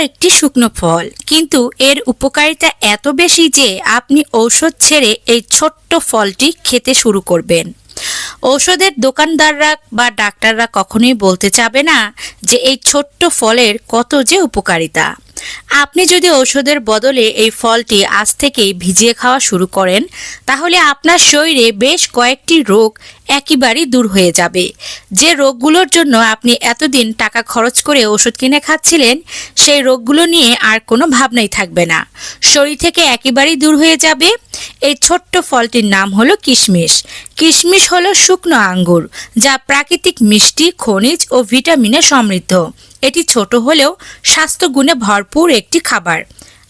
একটি শুকনো ফল। কিন্তু এর উপকারিতা এত বেশি যে আপনি ঔষধ ছেড়ে এই ছোট্ট ফলটি খেতে শুরু করবেন। ঔষধের দোকানদাররা বা ডাক্তাররা কখনোই বলতে চাবে না যে এই ছোট্ট ফলের কত যে উপকারিতা। আপনি যদি ওষুধের বদলে এই ফলটি আজ থেকেই ভিজিয়ে খাওয়া শুরু করেন, তাহলে আপনার শরীরে বেশ কয়েকটি রোগ একেবারেই দূর হয়ে যাবে। যে রোগগুলোর জন্য আপনি এতদিন টাকা খরচ করে ওষুধ কিনে খাচ্ছিলেন, সেই রোগগুলো নিয়ে আর কোনো ভাবনাই থাকবে না। শরীর থেকে একেবারেই দূর হয়ে যাবে। এই ছোট্ট ফলটির নাম হলো কিশমিশ। কিশমিশ হলো শুকনো আঙ্গুর, যা প্রাকৃতিক মিষ্টি, খনিজ ও ভিটামিনে সমৃদ্ধ। এটি ছোট হলেও স্বাস্থ্যগুণে ভরপুর একটি খাবার।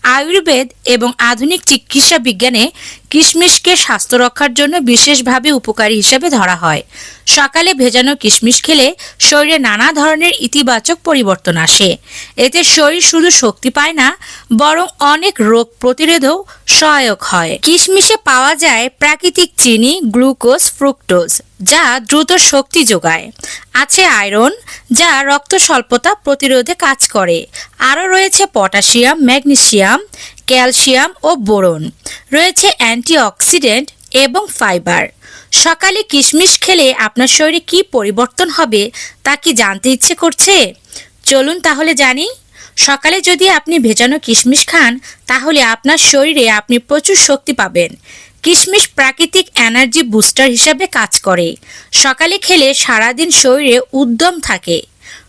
আয়ুর্বেদ এবং আধুনিক চিকিৎসা বিজ্ঞানে কিশমিশকে স্বাস্থ্য রক্ষার জন্য বিশেষভাবে উপকারী হিসেবে ধরা হয়। সকালে ভেজানো কিশমিশ খেলে শরীরে নানা ধরনের ইতিবাচক পরিবর্তন আসে। এতে শরীর শুধু শক্তি পায় না, বরং অনেক রোগ প্রতিরোধেও সহায়ক হয়। কিশমিশে পাওয়া যায় প্রাকৃতিক চিনি, গ্লুকোজ, ফ্রুক্টোজ, যা দ্রুত শক্তি যোগায়। আছে আয়রন, যা রক্ত স্বল্পতা প্রতিরোধে কাজ করে। আরও রয়েছে পটাশিয়াম ম্যাগনেসিয়াম ক্যালসিয়াম ও বোরন। রয়েছে অ্যান্টিঅক্সিডেন্ট এবং ফাইবার। সকালে কিশমিশ খেলে আপনার শরীরে কি পরিবর্তন হবে তা কি জানতে ইচ্ছে করছে? চলুন তাহলে জানি। সকালে যদি আপনি ভেজানো কিশমিশ খান, তাহলে আপনার শরীরে আপনি প্রচুর শক্তি পাবেন। কিশমিশ প্রাকৃতিক এনার্জি বুস্টার হিসাবে কাজ করে। সকালে খেলে সারাদিন শরীরে উদ্যম থাকে।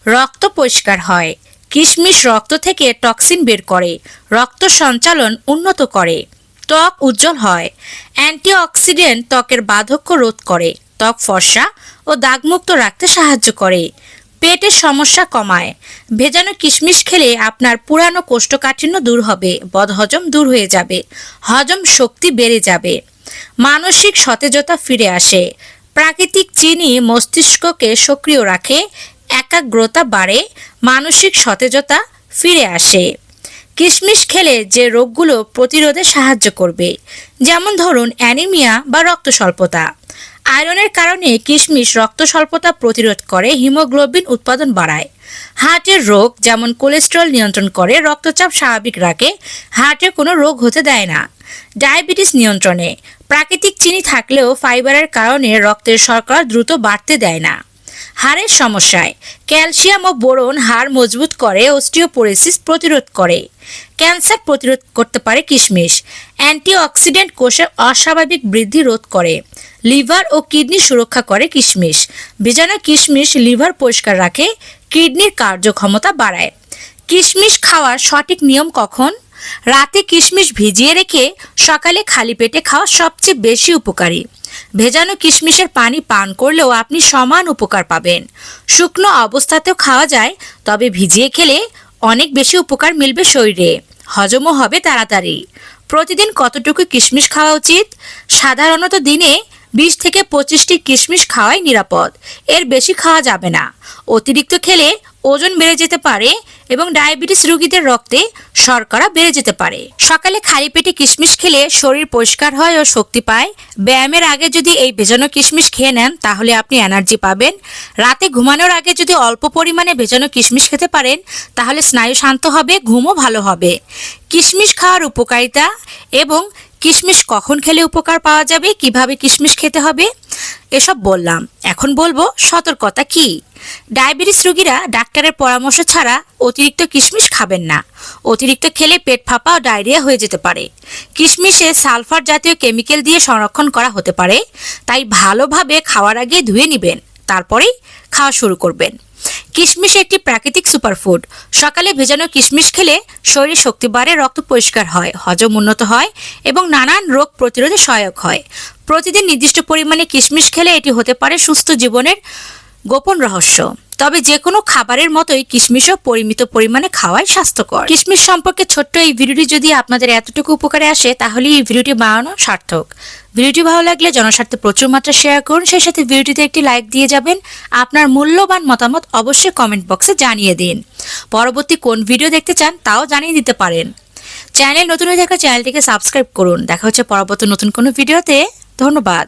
রক্ত পরিষ্কার হয়। কিশমিশ রক্ত থেকে টক্সিন বের করে। রক্ত সঞ্চালন উন্নত করে। ত্বক উজ্জ্বল হয়। অ্যান্টিঅক্সিডেন্ট ত্বকের বার্ধক্য রোধ করে। ত্বক ফর্সা ও দাগমুক্ত রাখতে সাহায্য করে। পেটের সমস্যা কমায়। ভেজানো কিশমিশ খেলে আপনার পুরানো কোষ্ঠকাঠিন্য দূর হবে, বদহজম দূর হয়ে যাবে, হজম শক্তি বেড়ে যাবে, মানসিক সতেজতা ফিরে আসে। প্রাকৃতিক চিনি মস্তিষ্ককে সক্রিয় রাখে, একাগ্রতা বাড়ে, মানসিক সতেজতা ফিরে আসে। কিশমিশ খেলে যে রোগগুলো প্রতিরোধে সাহায্য করবে, যেমন ধরুন অ্যানিমিয়া বা রক্ত স্বল্পতা আয়রনের কারণে কিশমিশ রক্ত স্বল্পতা প্রতিরোধ করে হিমোগ্লোবিন উৎপাদন বাড়ায়। হার্টের রোগ যেমন কোলেস্ট্রল নিয়ন্ত্রণ করে, রক্তচাপ স্বাভাবিক রাখে, হার্টে কোনো রোগ হতে দেয় না। ডায়াবেটিস নিয়ন্ত্রণে। প্রাকৃতিক চিনি থাকলেও ফাইবারের কারণে রক্তের শর্করা দ্রুত বাড়তে দেয় না। হাড়ের সমস্যায়। ক্যালসিয়াম ও বোরন হাড় মজবুত করে, অস্টিওপোরেসিস প্রতিরোধ করে। ক্যান্সার প্রতিরোধ করতে পারে কিশমিশ। অ্যান্টিঅক্সিডেন্ট কোষের অস্বাভাবিক বৃদ্ধি রোধ করে। লিভার ও কিডনি সুরক্ষা করে কিশমিশ। ভেজানো কিশমিশ লিভার পরিষ্কার রাখে, কিডনির কার্যক্ষমতা বাড়ায়। কিশমিশ খাওয়ার সঠিক নিয়ম কখন? রাতে কিশমিশ ভিজিয়ে রেখে সকালে খালি পেটে খাওয়া সবচেয়ে বেশি উপকারী। ভেজানো কিশমিশের পানি পান করলেও আপনি সমান উপকার পাবেন। শুকনো অবস্থাতেও খাওয়া যায়, তবে ভিজিয়ে খেলে অনেক বেশি উপকার মিলবে শরীরে। হজমও হবে তাড়াতাড়ি। প্রতিদিন কতটুকু কিশমিশ খাওয়া উচিত? সাধারণত দিনে বিশ থেকে পঁচিশটি কিশমিশ খাওয়াই নিরাপদ। এর বেশি খাওয়া যাবে না। অতিরিক্ত খেলে ওজন বেড়ে যেতে পারে এবং ডায়াবেটিস রোগীদের রক্তে শর্করা বেড়ে যেতে পারে। সকালে খালি পেটে কিশমিশ খেলে শরীর পরিষ্কার হয় ও শক্তি পায়। ব্যায়ামের আগে যদি এই ভেজানো কিশমিশ খেয়ে নেন, তাহলে আপনি এনার্জি পাবেন। রাতে ঘুমানোর আগে যদি অল্প পরিমাণে ভেজানো কিশমিশ খেতে পারেন, তাহলে স্নায়ু শান্ত হবে, ঘুমও ভালো হবে। কিশমিশ খাওয়ার উপকারিতা এবং কিশমিশ কখন খেলে উপকার পাওয়া যাবে? কীভাবে কিশমিশ খেতে হবে? এসব বললাম। এখন বলব সতর্কতা কি? ডায়াবেটিস রোগীরা ডাক্তারের পরামর্শ ছাড়া অতিরিক্ত কিশমিশ খাবেন না। অতিরিক্ত খেলে পেট ফাঁপা ও ডায়রিয়া হয়ে যেতে পারে। কিশমিশে সালফার জাতীয় কেমিক্যাল দিয়ে সংরক্ষণ করা হতে পারে। তাই ভালোভাবে খাওয়ার আগে ধুয়ে নেবেন। তারপরেই খাওয়া শুরু করবেন। কিশমিশ একটি প্রাকৃতিক সুপারফুড। সকালে ভেজানো কিশমিশ খেলে শরীরে শক্তি বাড়ে, রক্ত পরিষ্কার হয়, হজম উন্নত হয় এবং নানান রোগ প্রতিরোধে সহায়ক হয়। প্রতিদিন নির্দিষ্ট পরিমাণে কিশমিশ খেলে এটি হতে পারে সুস্থ জীবনের গোপন রহস্য। তবে যে কোনো খাবারের মতোই কিশমিশও পরিমিত পরিমাণে খাওয়াই স্বাস্থ্যকর। কিশমিশ সম্পর্কে ছোট্ট এই ভিডিওটি যদি আপনাদের এতটুকু উপকারে আসে, তাহলে এই ভিডিওটি বানানো সার্থক। ভিডিওটি ভালো লাগলে জনস্বার্থে প্রচুর মাত্রা শেয়ার করুন, সেই সাথে ভিডিওটিতে একটি লাইক দিয়ে যাবেন। আপনার মূল্যবান মতামত অবশ্যই কমেন্ট বক্সে জানিয়ে দিন। পরবর্তী কোন ভিডিও দেখতে চান, তাও জানিয়ে দিতে পারেন। চ্যানেল নতুন হয়ে থাকা চ্যানেলটিকে সাবস্ক্রাইব করুন। দেখা হচ্ছে পরবর্তী নতুন কোনো ভিডিওতে। ধন্যবাদ।